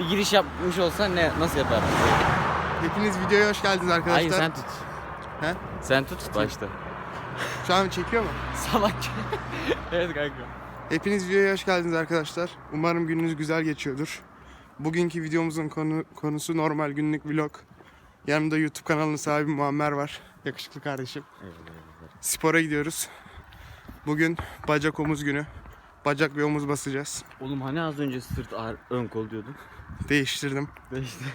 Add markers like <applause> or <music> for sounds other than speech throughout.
bir giriş yapmış olsan ne nasıl yapardın? Hepiniz videoya hoş geldiniz arkadaşlar. Hayır sen tut. He? Sen tut başta. Şu an çekiyor mu? <laughs> Salak. evet kanka. Hepiniz videoya hoş geldiniz arkadaşlar. Umarım gününüz güzel geçiyordur. Bugünkü videomuzun konu, konusu normal günlük vlog. Yanımda YouTube kanalının sahibi Muammer var. Yakışıklı kardeşim. Spora gidiyoruz. Bugün bacak omuz günü. Bacak ve omuz basacağız. Oğlum hani az önce sırt ağır, ön kol diyordun. Değiştirdim. Değişti. <laughs>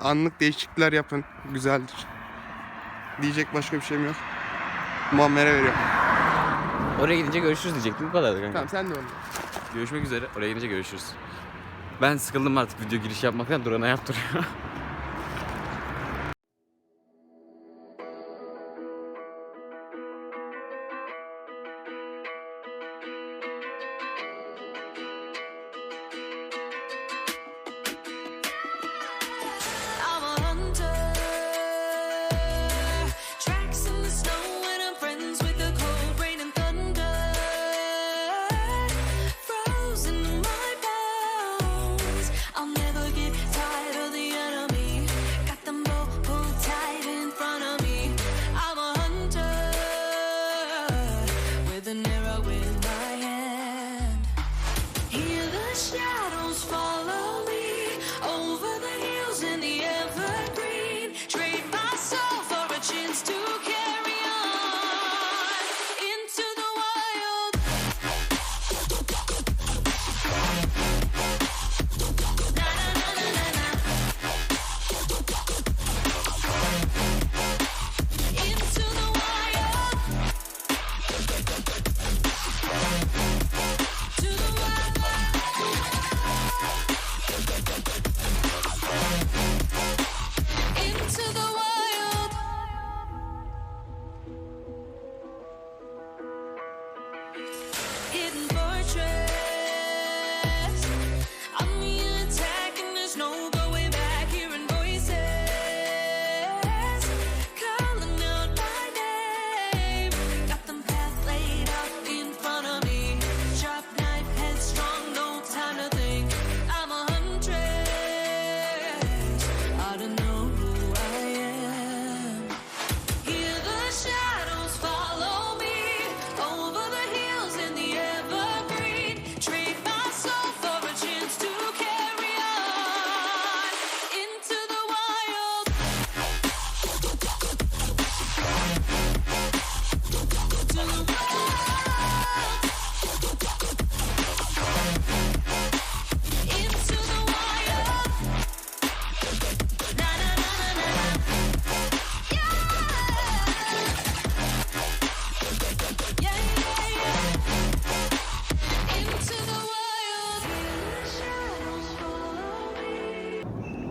Anlık değişiklikler yapın. Güzeldir. Diyecek başka bir şeyim yok. Muammer'e veriyorum. Oraya gidince görüşürüz diyecektim bu kadardı kanka. Tamam sen de onu. Görüşmek üzere. Oraya gidince görüşürüz. Ben sıkıldım artık video giriş yapmaktan Duran'a yaptırıyor. <laughs>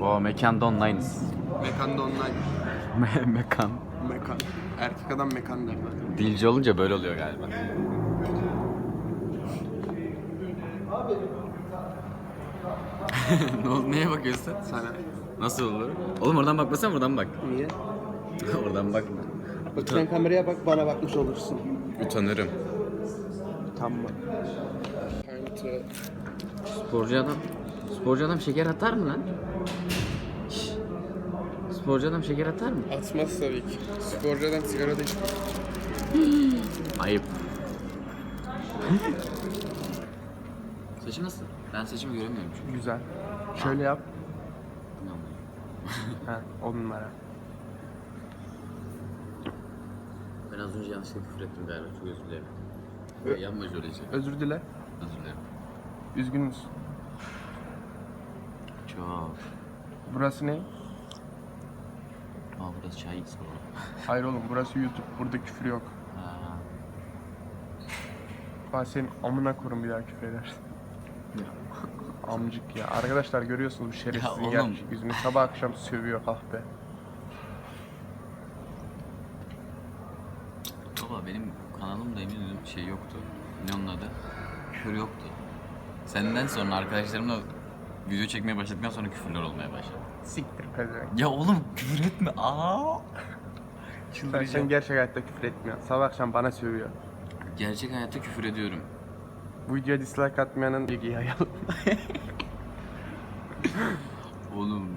Wow mekanda online'ız. Mekanda online. Me- mekan. Mekan. Erkek adam mekan derler. Dilci olunca böyle oluyor galiba. <laughs> ne oldu? Neye bakıyorsun? Sana. Nasıl olur? Oğlum oradan bakmasana buradan bak. Niye? <laughs> oradan bakma. Bak sen kameraya bak bana bakmış olursun. Utanırım. Tamam. Sporcu adam. Sporcu adam şeker atar mı lan? Sporcu adam şeker atar mı? Atmaz tabii ki. Sporcu adam sigara da içmez. <gasps> Ayıp. <laughs> Seçim nasıl? Ben seçimi göremiyorum çünkü. Güzel. Şöyle yap. Tamam. <laughs> Ha, on numara. Ben az önce yanlışlıkla küfür ettim galiba. Çok özür dilerim. Ö- Yapma şöyle şey. Özür dile. Özür dilerim. Üzgün müsün? Çok. Burası ne? Aa burası çay salonu. <laughs> Hayır oğlum burası YouTube. Burada küfür yok. Ha. Ben senin amına kurum bir daha küfür edersin. Amcık ya. Arkadaşlar görüyorsunuz bu şerefsizin Ya oğlum. gerçek yüzünü. Sabah akşam sövüyor kahpe. Baba benim kanalımda emin ederim şey yoktu. Ne onun adı? Küfür yoktu. Senden sonra arkadaşlarımla video çekmeye başladıktan sonra küfürler olmaya başladı. Siktir pezevenk. Ya oğlum küfür etme. Aa. Sen, Çıldıracağım. sen gerçek hayatta küfür etmiyorsun. Sabah akşam bana sövüyor. Gerçek hayatta küfür ediyorum. Bu videoya dislike atmayanın bilgi yayalım. <laughs> Oğlum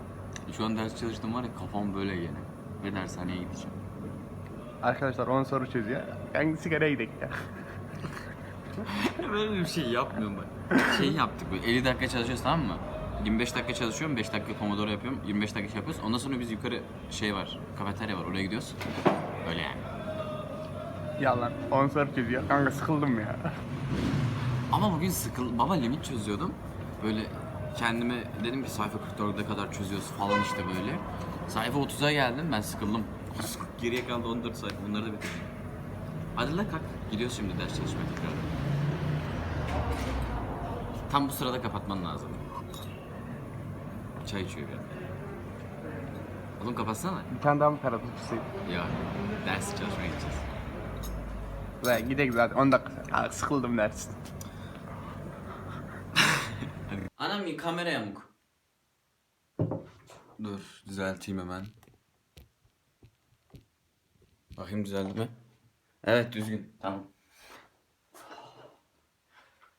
şu an ders çalıştım var ya kafam böyle gene. Ve dershaneye gideceğim. Arkadaşlar 10 soru çözüyor. Kanka sigaraya gidelim ya. <laughs> Ben öyle bir şey yapmıyorum bak. Şey yaptık böyle 50 dakika çalışıyoruz tamam mı? 25 dakika çalışıyorum, 5 dakika pomodoro yapıyorum, 25 dakika şey yapıyoruz. Ondan sonra biz yukarı şey var, kafeterya var, oraya gidiyoruz. Öyle yani. Yalan. 10 soru çözüyor. Kanka sıkıldım ya. Ama bugün sıkıl, baba limit çözüyordum. Böyle kendime dedim ki sayfa 44'e kadar çözüyoruz falan işte böyle. Sayfa 30'a geldim ben sıkıldım. Geriye kaldı 14 sayfa bunları da bitirdim. Hadi la kalk gidiyoruz şimdi ders çalışmaya tekrar. Tam bu sırada kapatman lazım. Çay içiyor bir adam. Oğlum kapatsana. Bir tane daha mı para tutuşsaydı? Ya ders çalışmaya gideceğiz. Lan gidelim zaten 10 dakika. Kanka sıkıldım dersin. <laughs> Anam bir kamera yamuk. Dur düzelteyim hemen. Bakayım düzeldi mi? Evet düzgün tamam.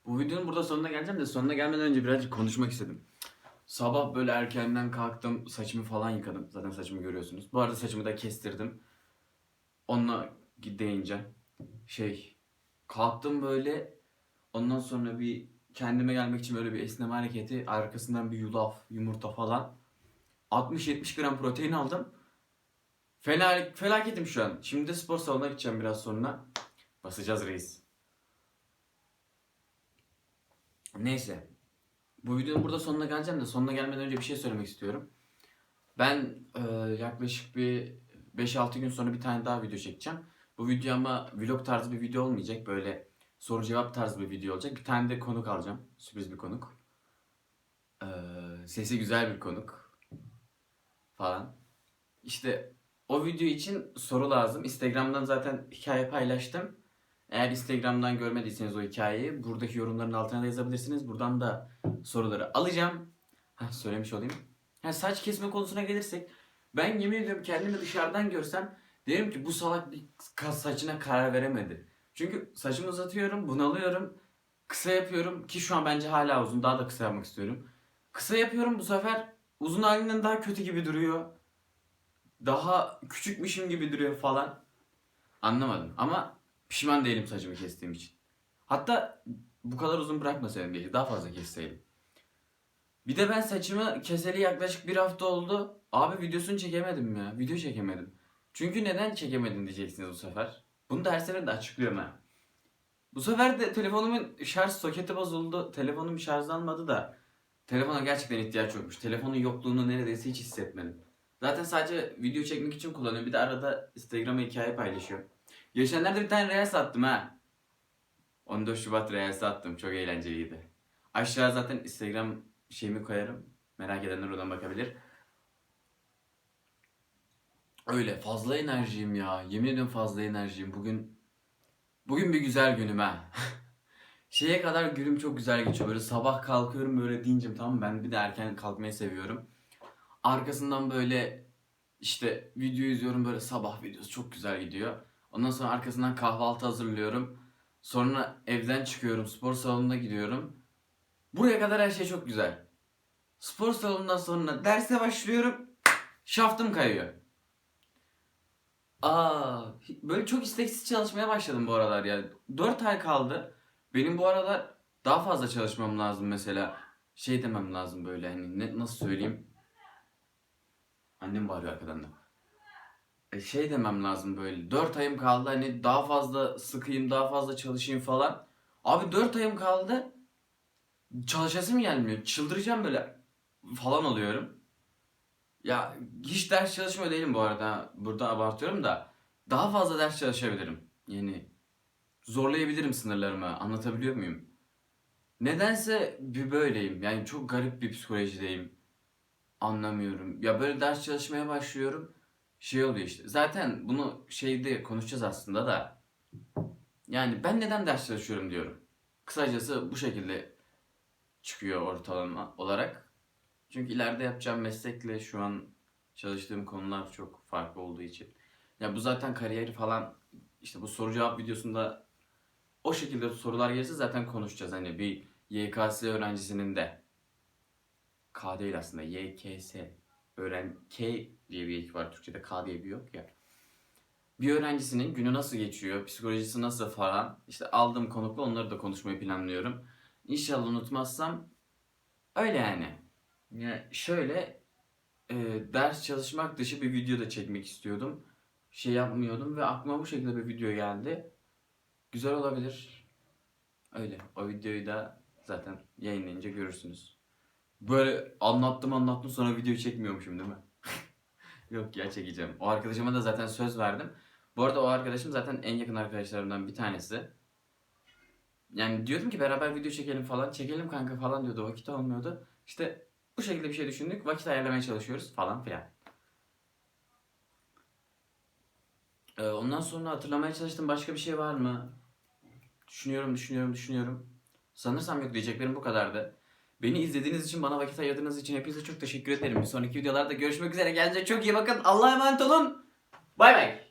Bu videonun burada sonuna geleceğim de sonuna gelmeden önce birazcık konuşmak istedim. Sabah böyle erkenden kalktım saçımı falan yıkadım. Zaten saçımı görüyorsunuz. Bu arada saçımı da kestirdim. Onunla değince şey kalktım böyle ondan sonra bir kendime gelmek için böyle bir esneme hareketi arkasından bir yulaf, yumurta falan 60-70 gram protein aldım. Fena, felaketim şu an. Şimdi de spor salonuna gideceğim biraz sonra. Basacağız reis. Neyse. Bu videonun burada sonuna geleceğim de sonuna gelmeden önce bir şey söylemek istiyorum. Ben e, yaklaşık bir 5-6 gün sonra bir tane daha video çekeceğim. Bu video ama vlog tarzı bir video olmayacak. Böyle soru cevap tarzı bir video olacak. Bir tane de konuk alacağım. Sürpriz bir konuk. E, sesi güzel bir konuk. Falan. İşte o video için soru lazım. Instagram'dan zaten hikaye paylaştım. Eğer Instagram'dan görmediyseniz o hikayeyi buradaki yorumların altına da yazabilirsiniz. Buradan da soruları alacağım. Heh, söylemiş olayım. Ha, saç kesme konusuna gelirsek ben yemin ediyorum kendimi dışarıdan görsem derim ki bu salak bir saçına karar veremedi. Çünkü saçımı uzatıyorum, bunalıyorum, kısa yapıyorum ki şu an bence hala uzun, daha da kısa yapmak istiyorum. Kısa yapıyorum bu sefer uzun halinden daha kötü gibi duruyor. Daha küçükmüşüm gibi duruyor falan. Anlamadım ama pişman değilim saçımı kestiğim için. Hatta bu kadar uzun bırakmasaydım diye daha fazla kesseydim. Bir de ben saçımı keseli yaklaşık bir hafta oldu. Abi videosunu çekemedim ya. Video çekemedim. Çünkü neden çekemedim diyeceksiniz bu sefer. Bunu da her seferinde açıklıyorum ha. Bu sefer de telefonumun şarj soketi bozuldu. Telefonum şarjlanmadı da. Telefona gerçekten ihtiyaç yokmuş. Telefonun yokluğunu neredeyse hiç hissetmedim. Zaten sadece video çekmek için kullanıyorum. Bir de arada Instagram'a hikaye paylaşıyor. Geçenlerde bir tane reels attım ha. 14 Şubat reels attım. Çok eğlenceliydi. Aşağı zaten Instagram şeyimi koyarım. Merak edenler oradan bakabilir. Öyle fazla enerjiyim ya. Yemin ediyorum fazla enerjiyim. Bugün bugün bir güzel günüm ha. <laughs> Şeye kadar günüm çok güzel geçiyor. Böyle sabah kalkıyorum böyle dincim tamam mı? Ben bir de erken kalkmayı seviyorum. Arkasından böyle işte video izliyorum böyle sabah videosu çok güzel gidiyor. Ondan sonra arkasından kahvaltı hazırlıyorum. Sonra evden çıkıyorum spor salonuna gidiyorum. Buraya kadar her şey çok güzel. Spor salonundan sonra derse başlıyorum. Şaftım kayıyor. Aa, böyle çok isteksiz çalışmaya başladım bu aralar ya. 4 ay kaldı. Benim bu aralar daha fazla çalışmam lazım mesela. Şey demem lazım böyle hani ne, nasıl söyleyeyim. Annem bağırıyor arkadan da. E, şey demem lazım böyle. 4 ayım kaldı hani daha fazla sıkayım, daha fazla çalışayım falan. Abi 4 ayım kaldı. Çalışasım gelmiyor. Çıldıracağım böyle falan oluyorum. Ya hiç ders çalışmıyor değilim bu arada. Burada abartıyorum da. Daha fazla ders çalışabilirim. Yani zorlayabilirim sınırlarımı. Anlatabiliyor muyum? Nedense bir böyleyim. Yani çok garip bir psikolojideyim. Anlamıyorum. Ya böyle ders çalışmaya başlıyorum. Şey oluyor işte. Zaten bunu şeyde konuşacağız aslında da. Yani ben neden ders çalışıyorum diyorum. Kısacası bu şekilde çıkıyor ortalama olarak. Çünkü ileride yapacağım meslekle şu an çalıştığım konular çok farklı olduğu için. Ya bu zaten kariyeri falan işte bu soru cevap videosunda o şekilde sorular gelirse zaten konuşacağız. Hani bir YKS öğrencisinin de K değil aslında. YKS. Öğren K diye bir ek var. Türkçe'de K diye bir yok ya. Bir öğrencisinin günü nasıl geçiyor, psikolojisi nasıl falan. İşte aldığım konukla onları da konuşmayı planlıyorum. İnşallah unutmazsam öyle yani. Ya şöyle e, ders çalışmak dışı bir video da çekmek istiyordum. Şey yapmıyordum ve aklıma bu şekilde bir video geldi. Güzel olabilir. Öyle. O videoyu da zaten yayınlayınca görürsünüz. Böyle anlattım anlattım sonra video çekmiyormuşum değil mi? <laughs> Yok ya çekeceğim. O arkadaşıma da zaten söz verdim. Bu arada o arkadaşım zaten en yakın arkadaşlarımdan bir tanesi. Yani diyordum ki beraber video çekelim falan. Çekelim kanka falan diyordu. Vakit olmuyordu. İşte bu şekilde bir şey düşündük. Vakit ayarlamaya çalışıyoruz falan filan. Ee, ondan sonra hatırlamaya çalıştım. Başka bir şey var mı? Düşünüyorum, düşünüyorum, düşünüyorum. Sanırsam yok diyeceklerim bu kadardı. Beni izlediğiniz için, bana vakit ayırdığınız için hepinize çok teşekkür ederim. Bir sonraki videolarda görüşmek üzere. Kendinize çok iyi bakın. Allah'a emanet olun. Bay bay.